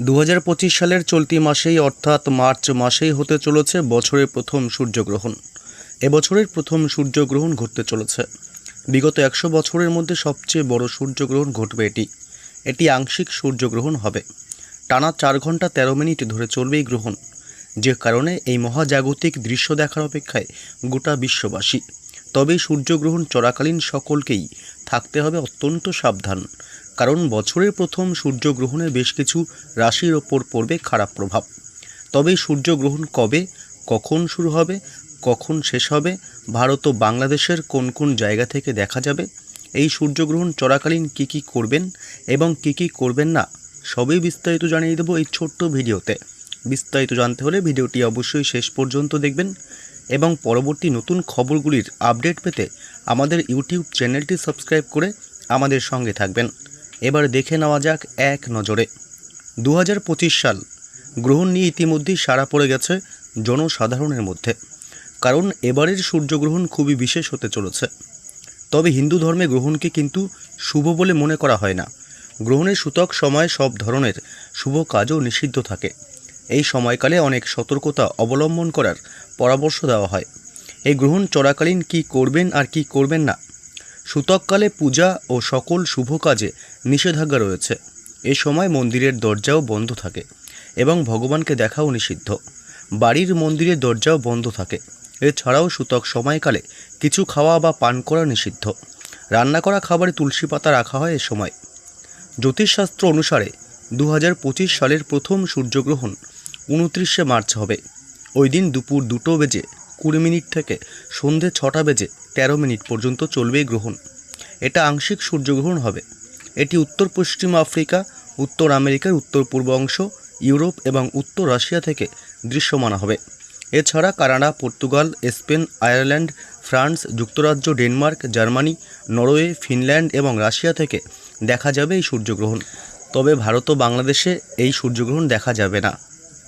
দু হাজার পঁচিশ সালের চলতি মাসেই, অর্থাৎ মার্চ মাসেই হতে চলেছে বছরের প্রথম সূর্যগ্রহণ। এবছরের প্রথম সূর্যগ্রহণ ঘটতে চলেছে। বিগত একশো বছরের মধ্যে সবচেয়ে বড় সূর্যগ্রহণ ঘটবে এটি। এটি আংশিক সূর্যগ্রহণ হবে। টানা চার ঘণ্টা তেরো মিনিট ধরে চলবে এই গ্রহণ, যে কারণে এই মহাজাগতিক দৃশ্য দেখার অপেক্ষায় গোটা বিশ্ববাসী। তবে সূর্যগ্রহণ চলাকালীন সকলকেই থাকতে হবে অত্যন্ত সাবধান। কারণ বছরের প্রথম সূর্যগ্রহণে বেশ কিছু রাশির ওপর পড়বে খারাপ প্রভাব। তবে সূর্যগ্রহণ কবে, কখন শুরু হবে, কখন শেষ হবে, ভারত ও বাংলাদেশের কোন কোন জায়গা থেকে দেখা যাবে, এই সূর্যগ্রহণ চলাকালীন কী কী করবেন এবং কী কী করবেন না, সবই বিস্তারিত জানিয়ে দেবো এই ছোট্ট ভিডিওতে। বিস্তারিত জানতে হলে ভিডিওটি অবশ্যই শেষ পর্যন্ত দেখবেন এবং পরবর্তী নতুন খবরগুলির আপডেট পেতে আমাদের ইউটিউব চ্যানেলটি সাবস্ক্রাইব করে আমাদের সঙ্গে থাকবেন। এবার দেখে নেওয়া যাক এক নজরে। দু হাজার পঁচিশ সাল গ্রহণ নিয়ে ইতিমধ্যেই সাড়া পড়ে গেছে জনসাধারণের মধ্যে। কারণ এবারের সূর্যগ্রহণ খুবই বিশেষ হতে চলেছে। তবে হিন্দু ধর্মে গ্রহণকে কিন্তু শুভ বলে মনে করা হয় না। গ্রহণের সূতক সময় সব ধরনের শুভ কাজও নিষিদ্ধ থাকে। এই সময়কালে অনেক সতর্কতা অবলম্বন করার পরামর্শ দেওয়া হয়। এই গ্রহণ চলাকালীন কি করবেন আর কি করবেন না সূতককালে পূজা ও সকল শুভ কাজে নিষেধাজ্ঞা রয়েছে। এ সময় মন্দিরের দরজাও বন্ধ থাকে এবং ভগবানকে দেখাও নিষিদ্ধ। বাড়ির মন্দিরের দরজাও বন্ধ থাকে। এছাড়াও সূতক সময়কালে কিছু খাওয়া বা পান করা নিষিদ্ধ। রান্না করা খাবারে তুলসী পাতা রাখা হয় এ সময়। জ্যোতিষশাস্ত্র অনুসারে দু হাজার পঁচিশ সালের প্রথম সূর্যগ্রহণ উনত্রিশে মার্চ হবে। ওই দিন দুপুর দুটো বেজে কুড়ি মিনিট থেকে সন্ধে ছটা বেজে তেরো মিনিট পর্যন্ত চলবে গ্রহণ। এটা আংশিক সূর্যগ্রহণ হবে। এটি উত্তর পশ্চিম আফ্রিকা, উত্তর আমেরিকার উত্তর পূর্ব অংশ, ইউরোপ এবং উত্তর রাশিয়া থেকে দৃশ্যমান হবে। এছাড়া Canada, Portugal, Spain, Ireland, France, যুক্তরাজ্য, ডেনমার্ক, জার্মানি, নরওয়ে, ফিনল্যান্ড এবং রাশিয়া থেকে দেখা যাবে এই সূর্যগ্রহণ। তবে ভারত ও বাংলাদেশে এই সূর্যগ্রহণ দেখা যাবে না।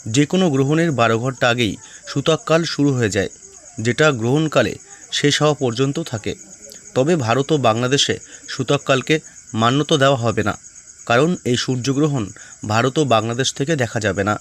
যে কোনো গ্রহণের বারো ঘণ্টা আগেই সূতককাল শুরু হয়ে যায়, যেটা গ্রহণকালে শেষ হওয়া পর্যন্ত থাকে। তবে ভারত ও বাংলাদেশে সূতককালকে মান্যতা দেওয়া হবে না। কারণ এই সূর্যগ্রহণ ভারত ও বাংলাদেশ থেকে দেখা যাবে না।